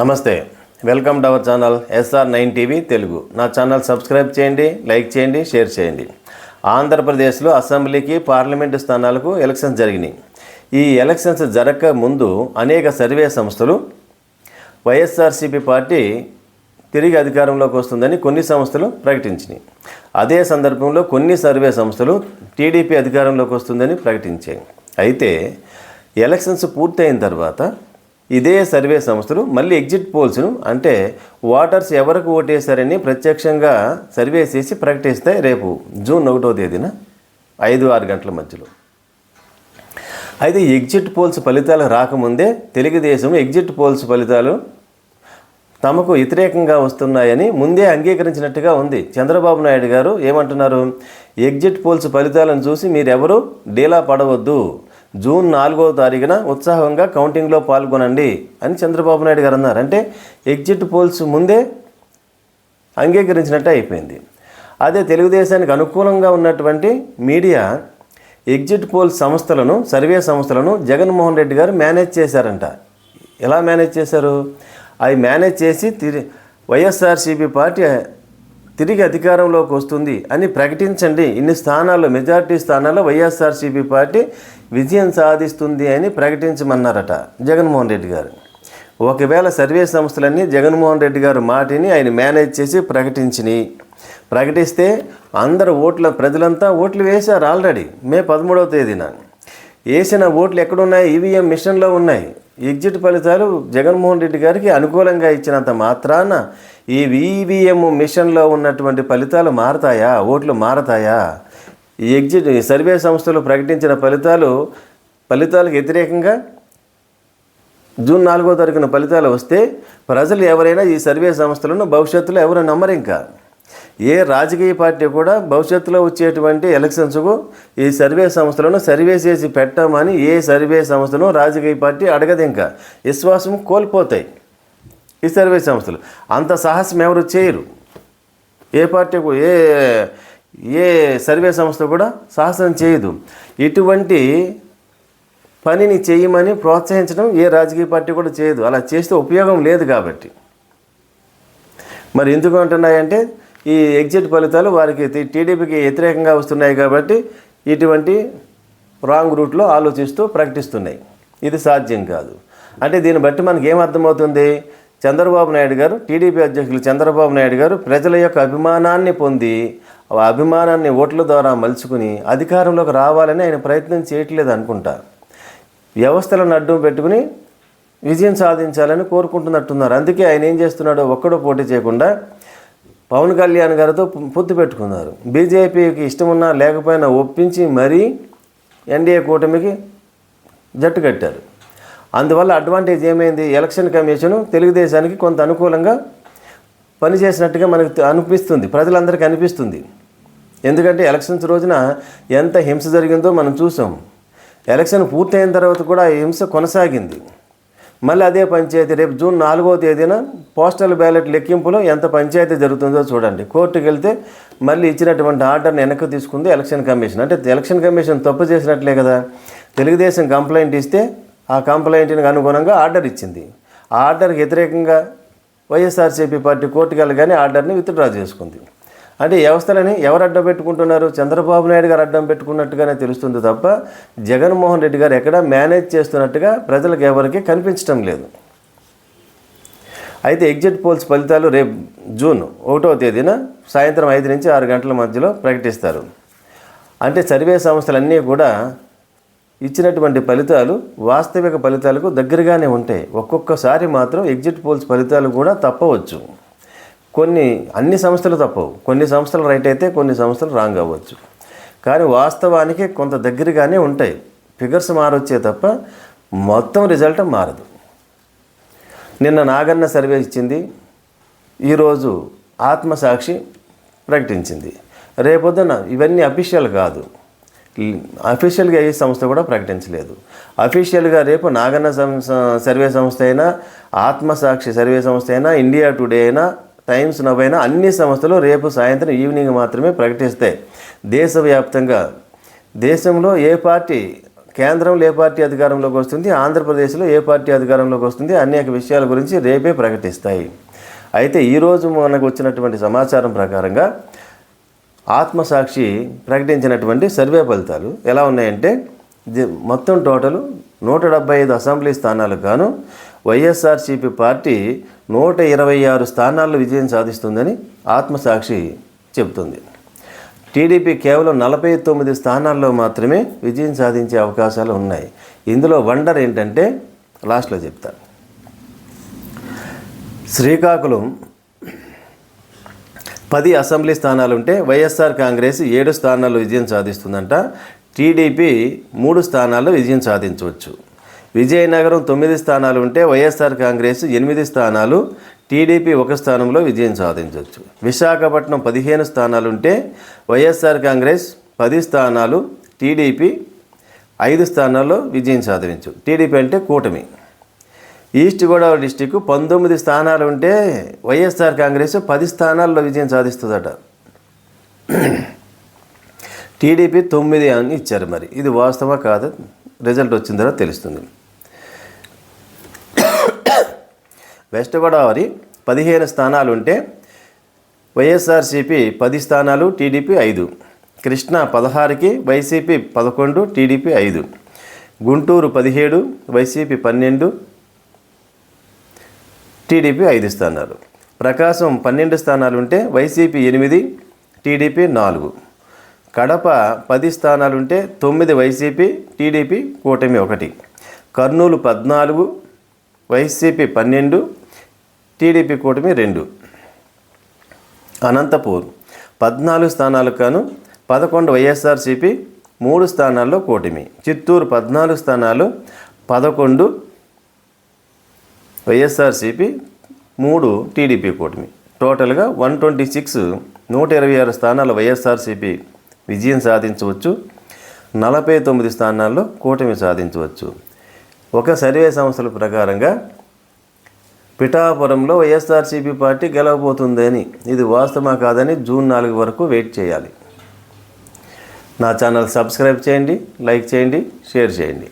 నమస్తే welcome to our channel SR nine TV Telugu. నా channel subscribe చేయండి like చేయండి షేర్ చేయండి. ఆంధ్రప్రదేశ్లో అసెంబ్లీకి పార్లమెంటు స్థానాలకు ఎలక్షన్స్ జరిగినాయి. ఈ ఎలక్షన్స్ జరగక ముందు అనేక సర్వే సంస్థలు వైఎస్ఆర్సీపీ పార్టీ తిరిగి అధికారంలోకి వస్తుందని కొన్ని సంస్థలు ప్రకటించినాయి. అదే సందర్భంలో కొన్ని సర్వే సంస్థలు టీడీపీ అధికారంలోకి వస్తుందని ప్రకటించాయి. అయితే ఎలక్షన్స్ పూర్తయిన తర్వాత ఇదే సర్వే సంస్థలు మళ్ళీ ఎగ్జిట్ పోల్స్ను అంటే ఓటర్స్ ఎవరికి ఓటేశారని ప్రత్యక్షంగా సర్వే చేసి ప్రకటిస్తాయి రేపు జూన్ ఒకటో తేదీన ఐదు ఆరు గంటల మధ్యలో. అయితే ఎగ్జిట్ పోల్స్ ఫలితాలు రాకముందే తెలుగుదేశం ఎగ్జిట్ పోల్స్ ఫలితాలు తమకు వ్యతిరేకంగా వస్తున్నాయని ముందే అంగీకరించినట్టుగా ఉంది. చంద్రబాబు నాయుడు గారు ఏమంటున్నారు? ఎగ్జిట్ పోల్స్ ఫలితాలను చూసి మీరెవరూ డీలా పడవద్దు. జూన్ నాలుగో తారీఖున ఉత్సాహంగా కౌంటింగ్లో పాల్గొనండి అని చంద్రబాబు నాయుడు గారు అన్నారు. అంటే ఎగ్జిట్ పోల్స్ ముందే అంగీకరించినట్టు అయిపోయింది. అదే తెలుగుదేశానికి అనుకూలంగా ఉన్నటువంటి మీడియా ఎగ్జిట్ పోల్ సంస్థలను సర్వే సంస్థలను జగన్మోహన్ రెడ్డి గారు మేనేజ్ చేశారంట. ఎలా మేనేజ్ చేశారు? అవి మేనేజ్ చేసి తిరి వైఎస్ఆర్సీపీ పార్టీ తిరిగి అధికారంలోకి వస్తుంది అని ప్రకటించండి. ఇన్ని స్థానాల్లో మెజార్టీ స్థానాల్లో వైఎస్ఆర్సీపీ పార్టీ విజయం సాధిస్తుంది అని ప్రకటించమన్నారట జగన్మోహన్ రెడ్డి గారు. ఒకవేళ సర్వే సంస్థలన్నీ జగన్మోహన్ రెడ్డి గారు మాటిని ఆయన మేనేజ్ చేసి ప్రకటించినాయి ప్రకటిస్తే అందరు ఓట్ల ప్రజలంతా ఓట్లు వేశారు ఆల్రెడీ మే పదమూడవ తేదీన. వేసిన ఓట్లు ఎక్కడున్నాయి? ఈవీఎం మిషన్లో ఉన్నాయి. ఎగ్జిట్ ఫలితాలు జగన్మోహన్ రెడ్డి గారికి అనుకూలంగా ఇచ్చినంత మాత్రాన ఈ ఈవీఎం మిషన్లో ఉన్నటువంటి ఫలితాలు మారతాయా? ఓట్లు మారతాయా? ఈ ఎగ్జిట్ ఈ సర్వే సంస్థలు ప్రకటించిన ఫలితాలు ఫలితాలకు వ్యతిరేకంగా జూన్ నాలుగో తారీఖున ఫలితాలు వస్తే ప్రజలు ఎవరైనా ఈ సర్వే సంస్థలను భవిష్యత్తులో ఎవరు నమ్మరు ఇంకా. ఏ రాజకీయ పార్టీ కూడా భవిష్యత్తులో వచ్చేటువంటి ఎలక్షన్స్కు ఈ సర్వే సంస్థలను సర్వే చేసి పెట్టమని ఏ సర్వే సంస్థను రాజకీయ పార్టీ అడగదు ఇంకా. విశ్వాసం కోల్పోతాయి ఈ సర్వే సంస్థలు. అంత సాహసం ఎవరు చేయరు. ఏ పార్టీ ఏ ఏ సర్వే సంస్థ కూడా సాహసం చేయదు. ఇటువంటి పనిని చేయమని ప్రోత్సహించడం ఏ రాజకీయ పార్టీ కూడా చేయదు. అలా చేస్తే ఉపయోగం లేదు కాబట్టి. మరి ఎందుకు అంటున్నాయంటే ఈ ఎగ్జిట్ ఫలితాలు వారికి టీడీపీకి వ్యతిరేకంగా వస్తున్నాయి కాబట్టి ఇటువంటి రాంగ్ రూట్లో ఆలోచిస్తూ ప్రకటిస్తున్నాయి. ఇది సాధ్యం కాదు. అంటే దీన్ని బట్టి మనకి ఏం అర్థమవుతుంది? చంద్రబాబు నాయుడు గారు టీడీపీ అధ్యక్షులు చంద్రబాబు నాయుడు గారు ప్రజల యొక్క అభిమానాన్ని పొంది ఆ అభిమానాన్ని ఓట్ల ద్వారా మలుచుకుని అధికారంలోకి రావాలని ఆయన ప్రయత్నం చేయట్లేదు అనుకుంటా. వ్యవస్థలను అడ్డం పెట్టుకుని విజయం సాధించాలని కోరుకుంటున్నట్టున్నారు. అందుకే ఆయన ఏం చేస్తున్నాడో ఒక్కడో పోటీ చేయకుండా పవన్ కళ్యాణ్ గారితో పొత్తు పెట్టుకున్నారు. బీజేపీకి ఇష్టం ఉన్నా లేకపోయినా ఒప్పించి మరీ ఎన్డీఏ కూటమికి జట్టు కట్టారు. అందువల్ల అడ్వాంటేజ్ ఏమైంది? ఎలక్షన్ కమిషను తెలుగుదేశానికి కొంత అనుకూలంగా పనిచేసినట్టుగా మనకు అనిపిస్తుంది. ప్రజలందరికీ అనిపిస్తుంది. ఎందుకంటే ఎలక్షన్స్ రోజున ఎంత హింస జరిగిందో మనం చూసాం. ఎలక్షన్ పూర్తయిన తర్వాత కూడా హింస కొనసాగింది. మళ్ళీ అదే పంచాయతీ రేపు జూన్ నాలుగో తేదీన పోస్టల్ బ్యాలెట్ లెక్కింపులో ఎంత పంచాయతీ జరుగుతుందో చూడండి. కోర్టుకు వెళ్తే మళ్ళీ ఇచ్చినటువంటి ఆర్డర్ని వెనక్కి తీసుకుంది ఎలక్షన్ కమిషన్. అంటే ఎలక్షన్ కమిషన్ తప్పు చేసినట్లే కదా. తెలుగుదేశం కంప్లైంట్ ఇస్తే ఆ కంప్లైంట్కి అనుగుణంగా ఆర్డర్ ఇచ్చింది. ఆ ఆర్డర్కి వ్యతిరేకంగా వైఎస్ఆర్సీపీ పార్టీ కోర్టుకు వెళ్ళగానే ఆర్డర్ని విత్డ్రా చేసుకుంది. అంటే వ్యవస్థలని ఎవరు అడ్డం పెట్టుకుంటున్నారు? చంద్రబాబు నాయుడు గారు అడ్డం పెట్టుకున్నట్టుగానే తెలుస్తుంది తప్ప జగన్మోహన్ రెడ్డి గారు ఎక్కడ మేనేజ్ చేస్తున్నట్టుగా ప్రజలకు ఎవరికి కనిపించడం లేదు. అయితే ఎగ్జిట్ పోల్స్ ఫలితాలు రేపు జూన్ ఒకటో తేదీన సాయంత్రం ఐదు నుంచి ఆరు గంటల మధ్యలో ప్రకటిస్తారు. అంటే సర్వే సంస్థలన్నీ కూడా ఇచ్చినటువంటి ఫలితాలు వాస్తవిక ఫలితాలకు దగ్గరగానే ఉంటాయి. ఒక్కొక్కసారి మాత్రం ఎగ్జిట్ పోల్స్ ఫలితాలు కూడా తప్పవచ్చు. కొన్ని అన్ని సంస్థలు తప్పవు. కొన్ని సంస్థలు రైట్ అయితే కొన్ని సంస్థలు రాంగ్ అవ్వచ్చు. కానీ వాస్తవానికి కొంత దగ్గరగానే ఉంటాయి. ఫిగర్స్ మారొచ్చే తప్ప మొత్తం రిజల్ట్ మారదు. నిన్న నాగన్న సర్వే ఇచ్చింది. ఈరోజు ఆత్మసాక్షి ప్రకటించింది. రేపొద్దున ఇవన్నీ అఫీషియల్ కాదు. అఫీషియల్గా ఏ సంస్థ కూడా ప్రకటించలేదు. అఫీషియల్గా రేపు నాగన్న సర్వే సంస్థ అయినా ఆత్మసాక్షి సర్వే సంస్థ అయినా ఇండియా టుడే అయినా టైమ్స్ నవ్ అన్ని సంస్థలు రేపు సాయంత్రం ఈవినింగ్ మాత్రమే ప్రకటిస్తాయి దేశవ్యాప్తంగా దేశంలో ఏ పార్టీ కేంద్రంలో ఏ పార్టీ అధికారంలోకి వస్తుంది ఆంధ్రప్రదేశ్లో ఏ పార్టీ అధికారంలోకి వస్తుంది అనేక విషయాల గురించి రేపే ప్రకటిస్తాయి. అయితే ఈరోజు మనకు వచ్చినటువంటి సమాచారం ప్రకారంగా ఆత్మసాక్షి ప్రకటించినటువంటి సర్వే ఫలితాలు ఎలా ఉన్నాయంటే మొత్తం టోటల్ నూట డెబ్బై ఐదు అసెంబ్లీ స్థానాలకు గాను వైఎస్ఆర్సీపీ పార్టీ నూట ఇరవై ఆరు స్థానాల్లో విజయం సాధిస్తుందని ఆత్మసాక్షి చెబుతుంది. టీడీపీ కేవలం నలభై తొమ్మిది స్థానాల్లో మాత్రమే విజయం సాధించే అవకాశాలు ఉన్నాయి. ఇందులో వండర్ ఏంటంటే లాస్ట్లో చెప్తాను శ్రీకాకుళం పది అసెంబ్లీ స్థానాలు ఉంటే వైఎస్ఆర్ కాంగ్రెస్ ఏడు స్థానాల్లో విజయం సాధిస్తుందంట. టీడీపీ మూడు స్థానాల్లో విజయం సాధించవచ్చు. విజయనగరం తొమ్మిది స్థానాలు ఉంటే వైఎస్ఆర్ కాంగ్రెస్ ఎనిమిది స్థానాలు టీడీపీ ఒక స్థానంలో విజయం సాధించవచ్చు విశాఖపట్నం పదిహేను స్థానాలు ఉంటే వైఎస్ఆర్ కాంగ్రెస్ పది స్థానాలు టీడీపీ ఐదు స్థానాల్లో విజయం సాధించు టీడీపీ అంటే కూటమి. ఈస్ట్ గోదావరి డిస్టిక్ పంతొమ్మిది స్థానాలు ఉంటే వైఎస్ఆర్ కాంగ్రెస్ పది స్థానాల్లో విజయం సాధిస్తుందట. టీడీపీ తొమ్మిది అని ఇచ్చారు మరి. ఇది వాస్తవా కాదు? రిజల్ట్ వచ్చిన తర్వాత తెలుస్తుంది. వెస్ట్ గోదావరి పదిహేను స్థానాలు ఉంటే వైఎస్ఆర్సీపీ పది స్థానాలు టీడీపీ ఐదు. కృష్ణా పదహారుకి వైసీపీ పదకొండు టీడీపీ ఐదు. గుంటూరు పదిహేడు వైసీపీ పన్నెండు టీడీపీ ఐదు స్థానాలు. ప్రకాశం పన్నెండు స్థానాలు ఉంటే వైసీపీ ఎనిమిది టీడీపీ నాలుగు. కడప పది స్థానాలు ఉంటే తొమ్మిది వైసీపీ టీడీపీ కూటమి ఒకటి. కర్నూలు పద్నాలుగు వైసీపీ పన్నెండు టీడీపీ కూటమి రెండు. అనంతపూర్ పద్నాలుగు స్థానాలకు గాను పదకొండు వైఎస్ఆర్సీపీ మూడు స్థానాల్లో కూటమి. చిత్తూరు పద్నాలుగు స్థానాలు పదకొండు వైఎస్ఆర్సీపీ మూడు టీడీపీ కూటమి. టోటల్గా వన్ ట్వంటీ సిక్స్ నూట ఇరవై ఆరు స్థానాలు వైఎస్ఆర్సీపీ విజయం సాధించవచ్చు. నలభై తొమ్మిది స్థానాల్లో కూటమి సాధించవచ్చు. ఒక సర్వే సంస్థల ప్రకారంగా పిఠాపురంలో వైఎస్ఆర్సీపీ పార్టీ గెలవబోతుందని. ఇది వాస్తవమా కాదని జూన్ నాలుగు వరకు వెయిట్ చేయాలి. నా ఛానల్ సబ్స్క్రైబ్ చేయండి లైక్ చేయండి షేర్ చేయండి.